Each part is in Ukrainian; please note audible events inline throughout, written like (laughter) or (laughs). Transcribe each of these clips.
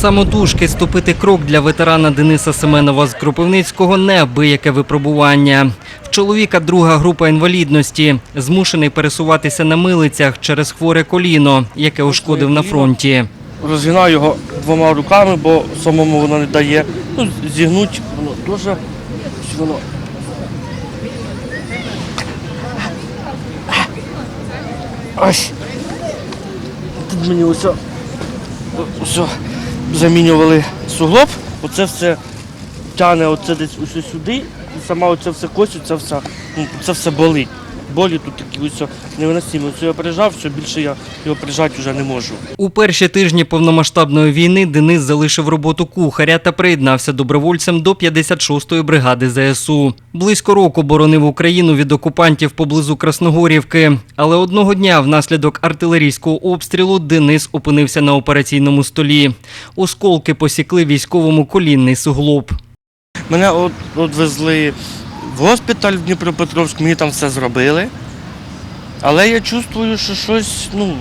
Самотужки ступити крок для ветерана Дениса Семенова з Кропивницького неабияке випробування. В чоловіка друга група інвалідності, змушений пересуватися на милицях через хворе коліно, яке ушкодив на фронті. Розгинаю його двома руками, бо самому воно не дає. Ну, зігнуть воно дуже. Воно. Ось. Тут мені ось, ось замінювали суглоб. Оце все тягне оце десь усе сюди. І сама оце все кость, це все, ну, це все болить. Болі тут такі ось невиносимі. Оце я прижав, що більше я його прижати вже не можу. У перші тижні повномасштабної війни Денис залишив роботу кухаря та приєднався добровольцем до 56-ї бригади ЗСУ. Близько року боронив Україну від окупантів поблизу Красногорівки. Але одного дня внаслідок артилерійського обстрілу Денис опинився на операційному столі. Осколки посікли військовому колінний суглоб. Мене от, відвезли в госпіталь в Дніпропетровськ, мені там все зробили. Але я чувствую, що щось, ну,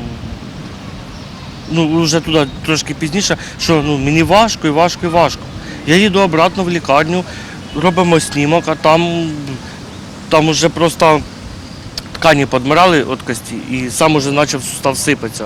ну вже туди трошки пізніше, що ну, мені важко і важко і важко. Я їду обратно в лікарню, робимо снімок, а там, там вже просто ткані підмирали від кості і сам уже почав сустав сипатися.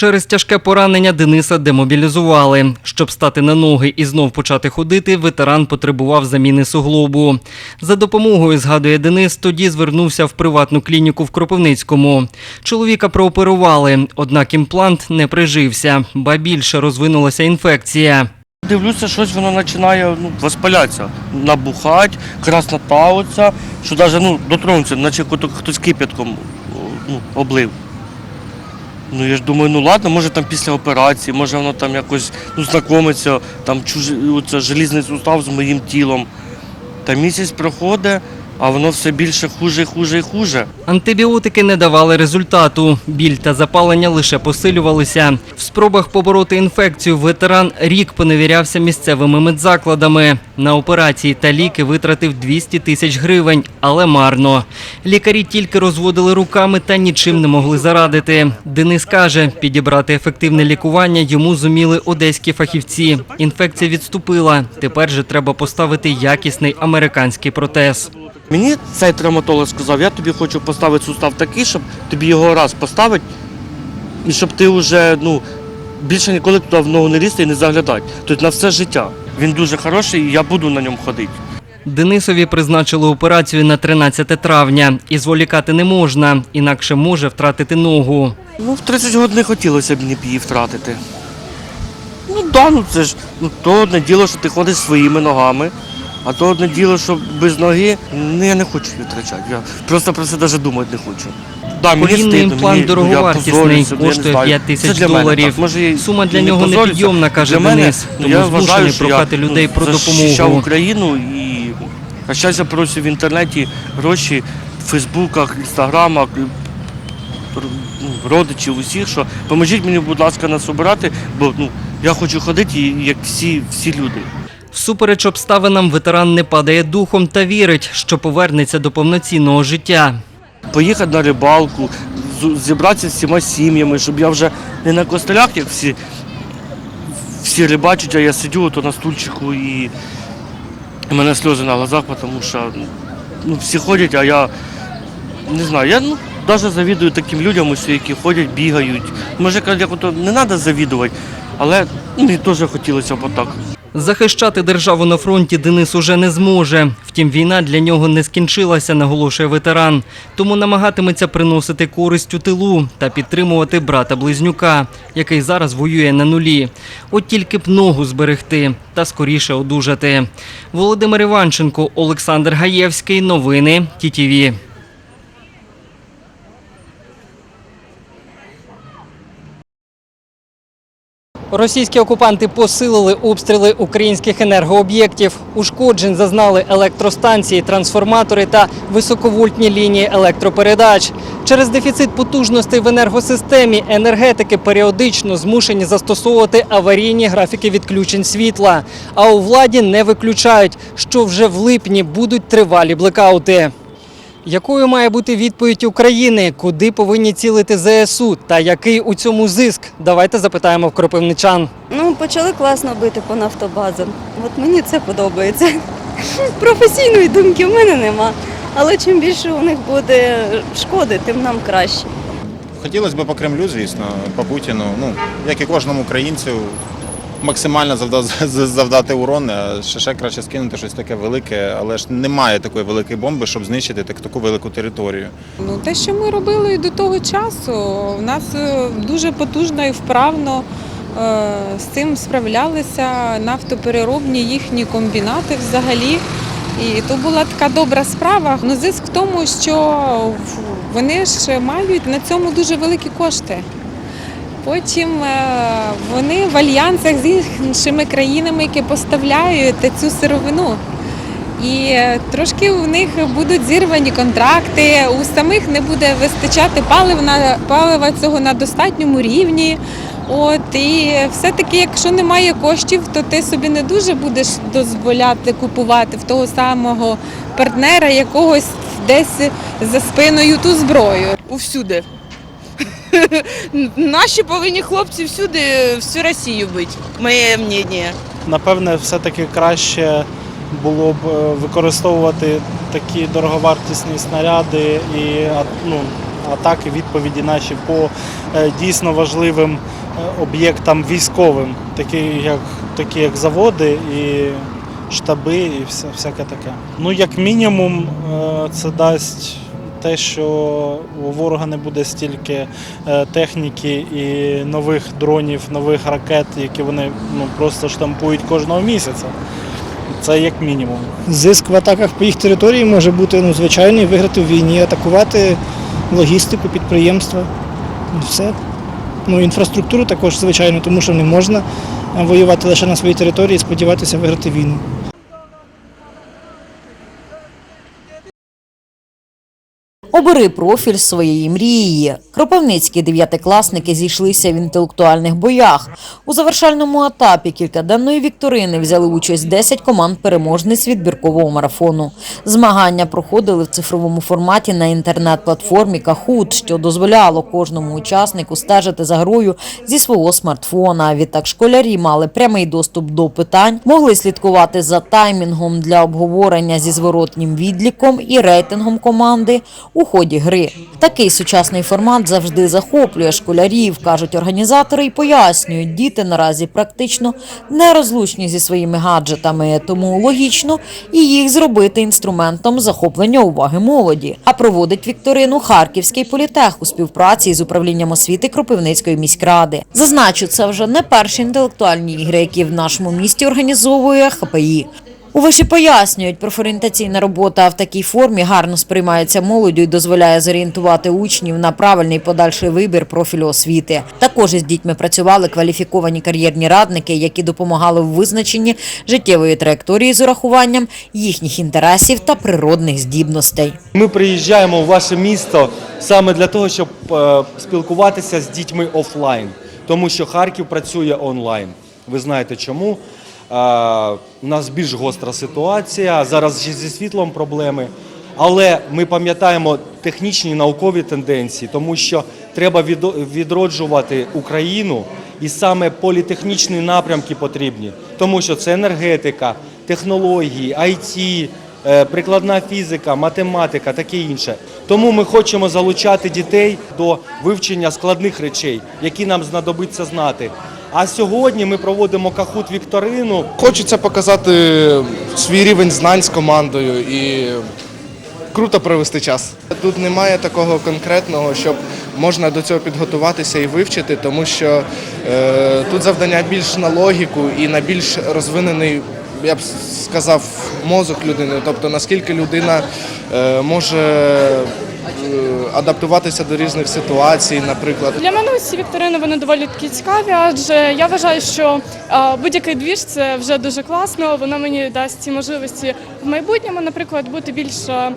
Через тяжке поранення Дениса демобілізували. Щоб стати на ноги і знов почати ходити, ветеран потребував заміни суглобу. За допомогою, згадує Денис, тоді звернувся в приватну клініку в Кропивницькому. Чоловіка прооперували, однак імплант не прижився, ба більше розвинулася інфекція. Дивлюся, щось воно починає ну, воспалятися, набухати, красно пауться, що навіть ну, дотронувся, наче хто- хтось кипятком ну, облив. Ну я ж думаю, ну ладно, може там після операції, може воно там якось ну, знайомиться, там чужі, оце, желізний сустав з моїм тілом. Та місяць проходить, а воно все більше хуже, хуже хуже. Антибіотики не давали результату. Біль та запалення лише посилювалися. В спробах побороти інфекцію ветеран рік поневірявся місцевими медзакладами. На операції та ліки витратив 200 тисяч гривень, але марно. Лікарі тільки розводили руками та нічим не могли зарадити. Денис каже, підібрати ефективне лікування йому зуміли одеські фахівці. Інфекція відступила. Тепер же треба поставити якісний американський протез. Мені цей травматолог сказав, я тобі хочу поставити сустав такий, щоб тобі його раз поставити, і щоб ти вже ну, більше ніколи туди в ногу не лізти і не заглядати. Тобто на все життя. Він дуже хороший і я буду на ньому ходити. Денисові призначили операцію на 13 травня. І зволікати не можна, інакше може втратити ногу. Ну, в 30 років не хотілося б мені б її втратити. Ну да, ну це ж ну, то одне діло, що ти ходиш своїми ногами, а то одне діло, що без ноги, ну я не хочу її втрачати. Я просто про це навіть думати не хочу. Да, Колінний імплант ну, я дороговартісний, коштує 5 тисяч доларів. Може, Сума для нього непідйомна, каже Для мене, Денис, тому я змушений вважаю, що прохати я, людей ну, про захищав допомогу. Україну і а зараз я прошу в інтернеті гроші в Фейсбуках, інстаграмах, ну, родичів усіх, що поможіть мені, будь ласка, нас обирати, бо ну, я хочу ходити, як всі, всі люди. Всупереч обставинам ветеран не падає духом та вірить, що повернеться до повноцінного життя. Поїхати на рибалку, зібратися з всіма сім'ями, щоб я вже не на костелях, як всі, всі рибачать, а я сидю ото на стульчику і у мене сльози на глазах, тому що ну, всі ходять, а я не знаю, я ну, навіть завідую таким людям, ось, які ходять, бігають. Може, як не треба завідувати, але мені теж хотілося б отак. Захищати державу на фронті Денис уже не зможе. Втім, війна для нього не скінчилася, наголошує ветеран. Тому намагатиметься приносити користь у тилу та підтримувати брата близнюка, який зараз воює на нулі. От тільки б ногу зберегти та скоріше одужати. Володимир Іванченко, Олександр Гаєвський. Новини ТІТІВІ. Російські окупанти посилили обстріли українських енергооб'єктів. Ушкоджень зазнали електростанції, трансформатори та високовольтні лінії електропередач. Через дефіцит потужностей в енергосистемі енергетики періодично змушені застосовувати аварійні графіки відключень світла. А у владі не виключають, що вже в липні будуть тривалі блекаути. Якою має бути відповідь України? Куди повинні цілити ЗСУ? Та який у цьому зиск? Давайте запитаємо в кропивничан. Ну, почали класно бити по нафтобазам. От мені це подобається. Професійної думки в мене нема. Але чим більше у них буде шкоди, тим нам краще. Хотілося б по Кремлю, звісно, по Путіну. Ну, як і кожному українцю, максимально завда- завдати урон, ще, ще краще скинути щось таке велике, але ж немає такої великої бомби, щоб знищити так- таку велику територію. Ну, те, що ми робили до того часу, у нас е, дуже потужно і вправно е, з цим справлялися нафтопереробні їхні комбінати взагалі. І то була така добра справа. Ну, зиск в тому, що вони ж мають на цьому дуже великі кошти. Потім е, вони в альянсах з іншими країнами, які поставляють цю сировину. І е, трошки у них будуть зірвані контракти, у самих не буде вистачати палива, палива цього на достатньому рівні. От і все-таки, якщо немає коштів, то ти собі не дуже будеш дозволяти купувати в того самого партнера якогось десь за спиною ту зброю. Усюди. (laughs) Наші повинні хлопці всюди, всю Росію бити. Моє мнення. напевне, все-таки краще було б е, використовувати такі дороговартісні снаряди і ну, атаки, відповіді наші по е, дійсно важливим е, об'єктам військовим, такі як, такі як заводи і штаби, і всяке таке. Ну, як мінімум, це дасть. Те, що у ворога не буде стільки е, техніки і нових дронів, нових ракет, які вони ну, просто штампують кожного місяця. Це як мінімум. Зиск в атаках по їх території може бути ну, звичайний, виграти в війні, атакувати логістику, підприємства. Все. Ну, інфраструктуру також, звичайно, тому що не можна воювати лише на своїй території і сподіватися виграти війну. Обери профіль своєї мрії. Кропивницькі дев'ятикласники зійшлися в інтелектуальних боях. У завершальному етапі кількаденної вікторини взяли участь 10 команд переможниць відбіркового марафону. Змагання проходили в цифровому форматі на інтернет-платформі Kahoot, що дозволяло кожному учаснику стежити за грою зі свого смартфона. Відтак школярі мали прямий доступ до питань, могли слідкувати за таймінгом для обговорення зі зворотнім відліком і рейтингом команди у ході гри. Такий сучасний формат завжди захоплює школярів, кажуть організатори, і пояснюють, діти наразі практично нерозлучні зі своїми гаджетами, тому логічно і їх зробити інструментом захоплення уваги молоді. А проводить вікторину Харківський політех у співпраці з управлінням освіти Кропивницької міськради. Зазначу, це вже не перші інтелектуальні ігри, які в нашому місті організовує ХПІ. У виші пояснюють, профорієнтаційна робота в такій формі гарно сприймається молоддю і дозволяє зорієнтувати учнів на правильний подальший вибір профілю освіти. Також із дітьми працювали кваліфіковані кар'єрні радники, які допомагали в визначенні життєвої траєкторії з урахуванням їхніх інтересів та природних здібностей. Ми приїжджаємо в ваше місто саме для того, щоб е, спілкуватися з дітьми офлайн, тому що Харків працює онлайн. Ви знаєте чому? У нас більш гостра ситуація, зараз ще зі світлом проблеми. Але ми пам'ятаємо технічні наукові тенденції, тому що треба відроджувати Україну, і саме політехнічні напрямки потрібні, тому що це енергетика, технології, IT, е, прикладна фізика, математика, таке інше. Тому ми хочемо залучати дітей до вивчення складних речей, які нам знадобиться знати. А сьогодні ми проводимо кахут вікторину. Хочеться показати свій рівень знань з командою і круто провести час. Тут немає такого конкретного, щоб можна до цього підготуватися і вивчити, тому що е, тут завдання більш на логіку і на більш розвинений, я б сказав, мозок людини. Тобто наскільки людина е, може адаптуватися до різних ситуацій, наприклад. Для мене ці вікторини вони доволі такі цікаві, адже я вважаю, що будь-який двіж це вже дуже класно. Воно мені дасть ці можливості в майбутньому, наприклад, бути більш, е,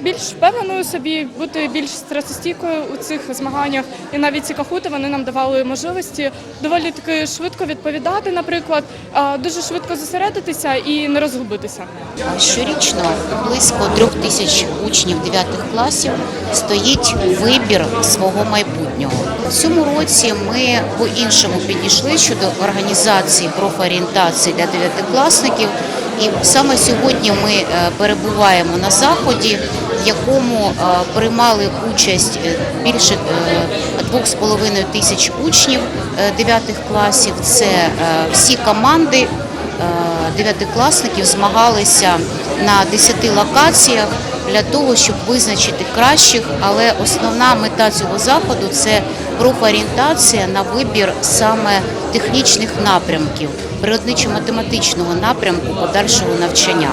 більш впевненою собі, бути більш стресостійкою у цих змаганнях. І навіть ці кахути вони нам давали можливості доволі таки швидко відповідати, наприклад, дуже швидко зосередитися і не розгубитися. Щорічно близько трьох тисяч учнів 9 класів стоїть вибір свого майбутнього. У цьому році ми по-іншому підійшли щодо організації профорієнтації для дев'ятикласників. І саме сьогодні ми е, перебуваємо на заході, в якому е, приймали участь е, більше е, двох з половиною тисяч учнів е, дев'ятих класів. Це всі команди дев'ятикласників змагалися на 10 локаціях для того, щоб визначити кращих. Але основна мета цього заходу це профорієнтація на вибір саме технічних напрямків, природничо-математичного напрямку подальшого навчання.